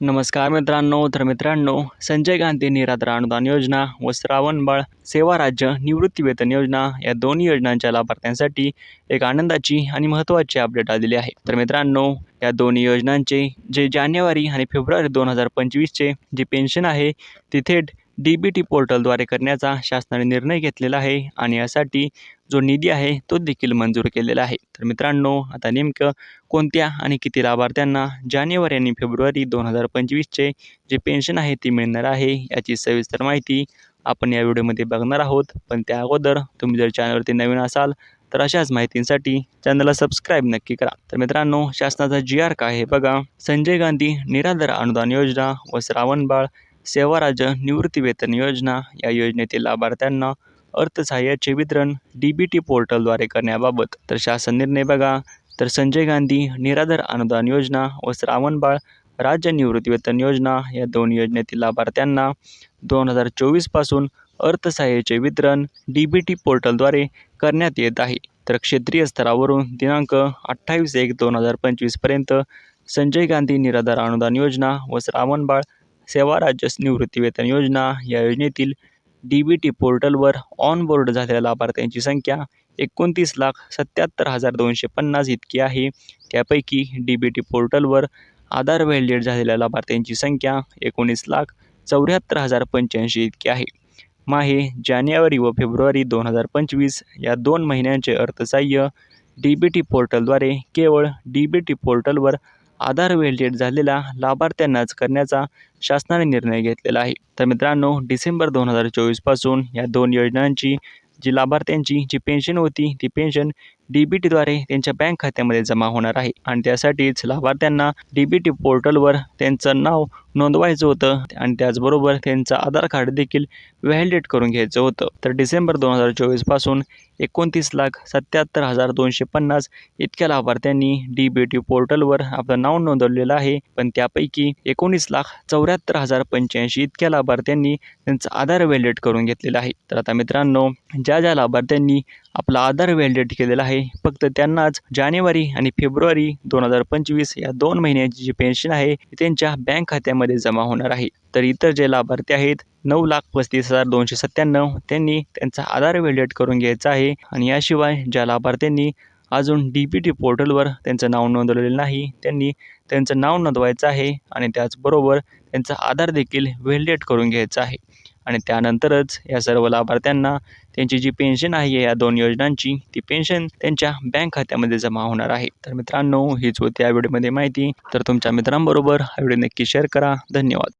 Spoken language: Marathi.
नमस्कार मित्रांनो तर मित्रांनो संजय गांधी निराधार अनुदान योजना व श्रावणबाळ सेवा राज्य निवृत्ती वेतन योजना या दोन्ही योजनांच्या लाभार्थ्यांसाठी एक आनंदाची आणि महत्त्वाची अपडेट आलेली आहे. तर मित्रांनो या दोन्ही योजनांचे जे जानेवारी आणि फेब्रुवारी दोन हजार पंचवीसचे जे पेन्शन आहे ते थेट डी बी टी पोर्टलद्वारे करण्याचा शासनाने निर्णय घेतलेला आहे आणि यासाठी जो निधी आहे तो देखील मंजूर केलेला आहे. तर मित्रांनो आता नेमकं कोणत्या आणि किती लाभार्थ्यांना जानेवारी आणि फेब्रुवारी दोन हजार पंचवीसचे जे पेन्शन आहे ती मिळणार आहे याची सविस्तर माहिती आपण या व्हिडिओमध्ये बघणार आहोत. पण त्या अगोदर तुम्ही जर चॅनलवरती नवीन असाल तर अशाच माहितींसाठी चॅनलला सबस्क्राईब नक्की करा. तर मित्रांनो शासनाचा जी आर काय आहे बघा. संजय गांधी निराधार अनुदान योजना व श्रावणबाळ सेवा राज्य निवृत्तीवेतन योजना या योजनेतील लाभार्थ्यांना अर्थसहाय्याचे वितरण डी बी टी पोर्टलद्वारे करण्याबाबत तर शासन निर्णय बघा. तर संजय गांधी निराधार अनुदान योजना व श्रावणबाळ राज्य निवृत्तीवेतन योजना या दोन योजनेतील लाभार्थ्यांना दोन हजार चोवीसपासून अर्थसहाय्याचे वितरण डी बी टी पोर्टलद्वारे करण्यात येत आहे. तर क्षेत्रीय स्तरावरून दिनांक अठ्ठावीस एक दोन हजार पंचवीसपर्यंत संजय गांधी निराधार अनुदान योजना व श्रावणबाळ सेवा राज्य निवृत्तीवेतन योजना या योजनेतील डी बी टी पोर्टलवर ऑन बोर्ड झालेल्या लाभार्थ्यांची संख्या एकोणतीस लाख सत्याहत्तर हजार दोनशे पन्नास इतकी आहे. त्यापैकी डी बी टी पोर्टलवर आधार व्हॅलिडेट झालेल्या लाभार्थ्यांची संख्या एकोणीस लाख चौऱ्याहत्तर हजार पंच्याऐंशी इतकी आहे. माहे जानेवारी व फेब्रुवारी दोन हजार पंचवीस या दोन महिन्यांचे अर्थसहाय्य डी बी टी पोर्टलद्वारे केवळ डी बी टी पोर्टलवर आधार व्हॅलिडेट झालेल्या लाभार्थ्यांनाच करण्याचा शासनाने निर्णय घेतलेला आहे. तर मित्रांनो डिसेंबर दोन हजार चोवीसपासून या दोन योजनांची जी लाभार्थ्यांची जी पेन्शन होती ती पेन्शन डी बी टीद्वारे त्यांच्या बँक खात्यामध्ये जमा होणार आहे. आणि त्यासाठीच लाभार्थ्यांना डी बी टी पोर्टलवर त्यांचं नाव नोंदवायचं होतं आणि त्याचबरोबर त्यांचं आधार कार्ड देखील व्हॅलिडेट करून घ्यायचं होतं. तर डिसेंबर दोन हजार चोवीसपासून एकोणतीस लाख सत्याहत्तर हजार दोनशे पन्नास इतक्या लाभार्थ्यांनी डी बी टी पोर्टलवर आपलं नाव नोंदवलेलं आहे. पण त्यापैकी एकोणीस लाख चौऱ्याहत्तर हजार पंच्याऐंशी इतक्या लाभार्थ्यांनी त्यांचं आधार व्हॅलिडेट करून घेतलेलं आहे. तर आता मित्रांनो ज्या ज्या लाभार्थ्यांनी आपला आधार व्हॅलिडेट केलेला आहे फक्त त्यांनाच जानेवारी आणि फेब्रुवारी दोन हजार पंचवीस या दोन महिन्याची जी पेन्शन आहे त्यांच्या बँक खात्यामध्ये जमा होणार आहे. तर इतर जे लाभार्थी आहेत नऊ लाख पस्तीस हजार दोनशे सत्त्याण्णव त्यांनी त्यांचा आधार व्हॅलिडेट करून घ्यायचा आहे. आणि याशिवाय ज्या लाभार्थ्यांनी अजून डी पी टी पोर्टलवर त्यांचं नाव नोंदवलेलं नाही त्यांनी त्यांचं नाव नोंदवायचं आहे आणि त्याचबरोबर त्यांचा आधार देखील व्हॅलिडेट करून घ्यायचा आहे. आणि त्यानंतरच या सर्व लाभार्थ्यांना त्यांची जी पेन्शन आहे या दोन योजनांची ती पेन्शन त्यांच्या बँक खात्यामध्ये जमा होणार आहे. तर मित्रांनो हीच होती या व्हिडिओमध्ये माहिती. तर तुमच्या मित्रांबरोबर हा व्हिडिओ नक्की शेअर करा. धन्यवाद.